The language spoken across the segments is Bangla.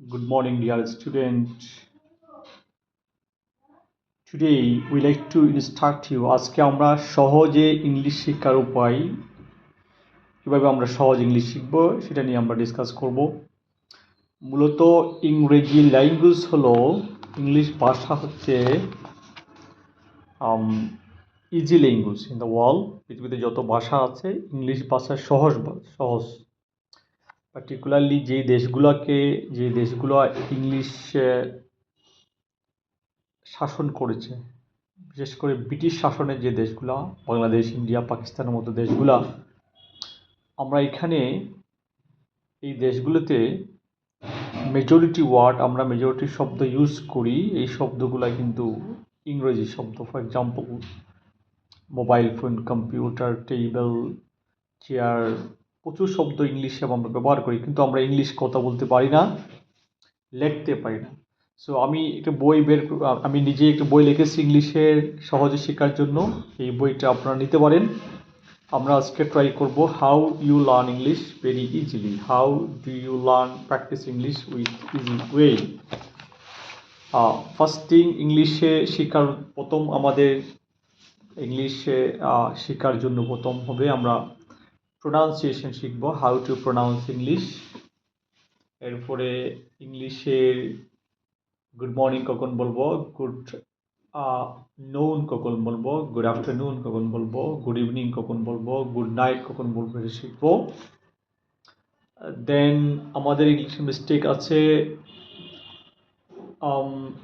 Good morning, dear student. Today, we like to instruct you. আজকে আমরা সহজে ইংলিশ শিক্ষার উপায় কীভাবে আমরা সহজ ইংলিশ শিখব সেটা নিয়ে আমরা ডিসকাস করব। মূলত ইংরেজি ল্যাঙ্গুয়েজ হলো ইংলিশ ভাষা হচ্ছে easy language in the world পৃথিবীতে যত ভাষা আছে ইংলিশ ভাষা সহজ সহজ। পার্টিকুলারলি যে দেশগুলোকে যে দেশগুলো ইংলিশ শাসন করেছে, বিশেষ করে ব্রিটিশ শাসনের যে দেশগুলো, বাংলাদেশ, ইন্ডিয়া, পাকিস্তানের মতো দেশগুলা, আমরা এখানে এই দেশগুলোতে মেজরিটি ওয়ার্ড আমরা মেজরিটি শব্দ ইউজ করি। এই শব্দগুলো কিন্তু ইংরেজি শব্দ। For example mobile phone computer table chair প্রচুর শব্দ ইংলিশে আমরা ব্যবহার করি, কিন্তু আমরা ইংলিশ কথা বলতে পারি না, লিখতে পারি না। সো আমি একটা বই বের আমি নিজে একটা বই লিখেছি ইংলিশের সহজে শেখার জন্য, এই বইটা আপনারা নিতে পারেন। আমরা আজকে ট্রাই করব how you learn English very easily how do you learn practice English with easy way first thing ইংলিশে শেখার প্রথম আমাদের ইংলিশে শেখার জন্য প্রথম হবে আমরা প্রোনাউন্সিয়েশন শিখব হাউ টু প্রোনাউন্স ইংলিশ এরপরে ইংলিশের গুড মর্নিং কখন বলব গুড নুন কখন বলব গুড আফটারনুন কখন বলব গুড ইভিনিং কখন বলব গুড নাইট কখন বলব এটা শিখব। দেন আমাদের ইংলিশে মিস্টেক আছে।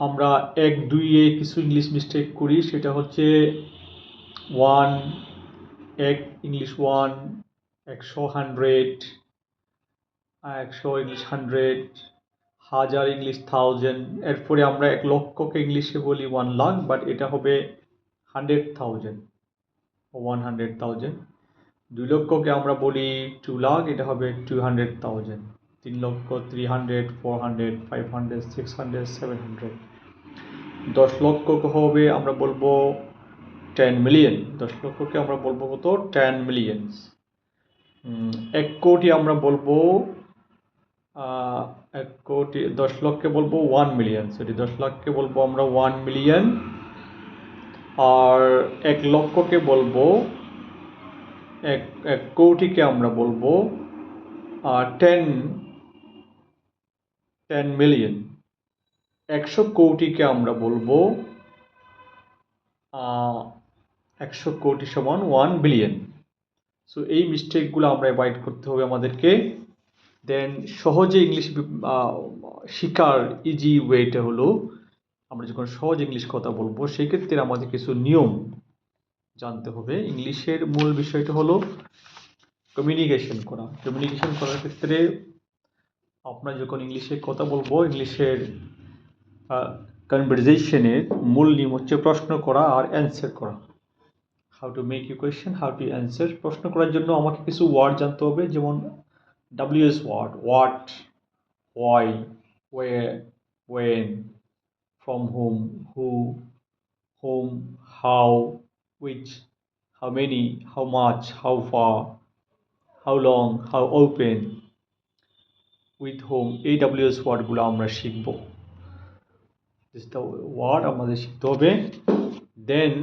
আমরা এক দুইয়ে কিছু ইংলিশ মিস্টেক করি, সেটা হচ্ছে ওয়ান এক ইংলিশ ওয়ান একশো হান্ড্রেড একশো ইংলিশ হান্ড্রেড হাজার ইংলিশ থাউজেন্ড এরপরে আমরা এক লক্ষকে ইংলিশে বলি ওয়ান লাখ বাট এটা হবে hundred thousand one hundred thousand দুই লক্ষকে আমরা বলি টু লাখ এটা হবে টু হান্ড্রেড থাউজেন্ড তিন লক্ষ three hundred four hundred five hundred six hundred seven hundred দশ লক্ষকে হবে, আমরা বলব টেন মিলিয়ন দশ লক্ষকে আমরা বলব কত? টেন মিলিয়ন্স এক কোটি আমরা বলব এক কোটি, দশ লক্ষকে বলব ওয়ান মিলিয়ন সরি দশ লাখকে বলব আমরা ওয়ান মিলিয়ন আর এক লক্ষকে বলব, এক এক কোটিকে আমরা বলব টেন টেন মিলিয়ন একশো কোটিকে আমরা বলব একশো কোটি সমান ওয়ান বিলিয়ন সো এই মিস্টেকগুলো আমরা অ্যাভয়েড করতে হবে আমাদেরকে। দেন সহজে ইংলিশ শিকার ইজি ওয়েটা হলো, আমরা যখন সহজ ইংলিশ কথা বলব, সেক্ষেত্রে আমাদের কিছু নিয়ম জানতে হবে। ইংলিশের মূল বিষয়টা হলো কমিউনিকেশন করা। কমিউনিকেশন করার ক্ষেত্রে আপনার যখন ইংলিশে কথা বলব ইংলিশের কনভারজেশনের মূল নিয়ম হচ্ছে প্রশ্ন করা আর অ্যান্সার করা। How to make you question how to answer প্রশ্ন করার জন্য আমাকে কিছু ওয়ার্ড জানতে হবে, যেমন W S word what why way when from home who home how which how many how much how far how long how open with home এই ডাব্লিউএস ওয়ার্ডগুলো আমরা শিখব। ওয়ার্ড আমাদের শিখতে হবে। Then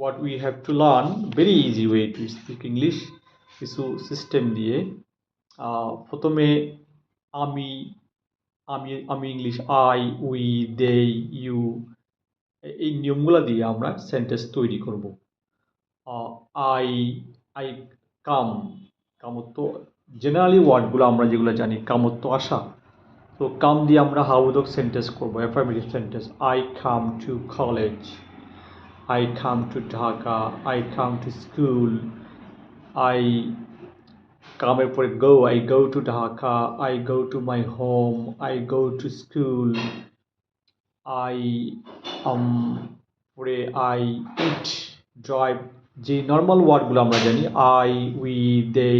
what we have to learn, very easy way to speak english, কিছু সিস্টেম দিয়ে প্রথমে আমি আমি আমি English I we they you এই নিয়মগুলো দিয়ে আমরা সেন্টেন্স তৈরি করব। আই আই কাম কামত্ব জেনারেলি ওয়ার্ডগুলো আমরা যেগুলো জানি, কামত্ব আসা। তো কাম দিয়ে আমরা হাউদক সেন্টেন্স করব affirmative sentence I come to college I come to Dhaka, I come to school, I come for go, I go to Dhaka, I go to my home, I go to school, I um পরে I eat, drive যে নর্মাল ওয়ার্ডগুলো আমরা জানি আই উই দে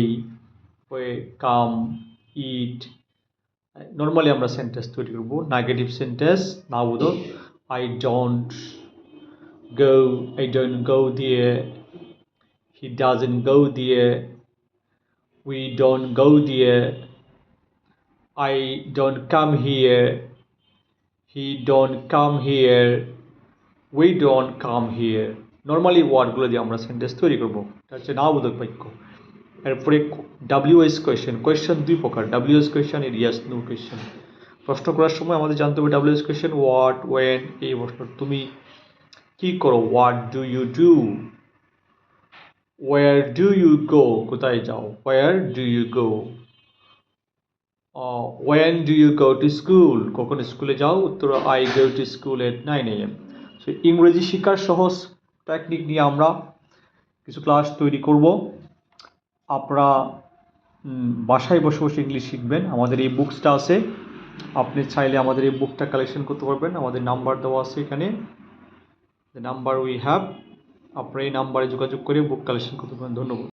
পরে কাম ইট নর্মালি আমরা সেন্টেন্স তৈরি করব নেগেটিভ সেন্টেন্স না বোধ I don't go, I don't go there. He doesn't go there. We don't go there. I don't come here he don't come here we don't come here normally ওয়ার্ডগুলো দিয়ে আমরা সেন্টেন্স তৈরি করব। এটা হচ্ছে নাবোধক বাক্য। এরপরে ডাব্লিউএস কোয়েশ্চেন কোয়েশ্চেন দুই প্রকার। ডাব্লিউএস কোয়েশ্চেন এর ইয়াস নো কোয়েশ্চেন প্রশ্ন করার সময় আমাদের জানতে হবে ডাব্লিউএস কোয়েশ্চেন হোয়াট ওয়েন এই প্রশ্ন। তুমি কি করো? What do you do where do you go কোথায় যাও? Where do you go when do you go to school কখন স্কুলে যাও? উত্তর I go to school at nine A M so ইংরেজি শেখার সহজ টেকনিক নিয়ে আমরা কিছু ক্লাস তৈরি করব। আপনারা বাসায় বসে বসে ইংলিশ শিখবেন। আমাদের এই বুকসটা আছে। আপনি চাইলে আমাদের এই বুকটা কালেকশন করতে পারবেন। আমাদের নাম্বার দেওয়া আছে এখানে। দ্য নাম্বার উই হ্যাভ আপনারা এই নাম্বারে যোগাযোগ করে বুক কালেকশন করতে পারেন। ধন্যবাদ।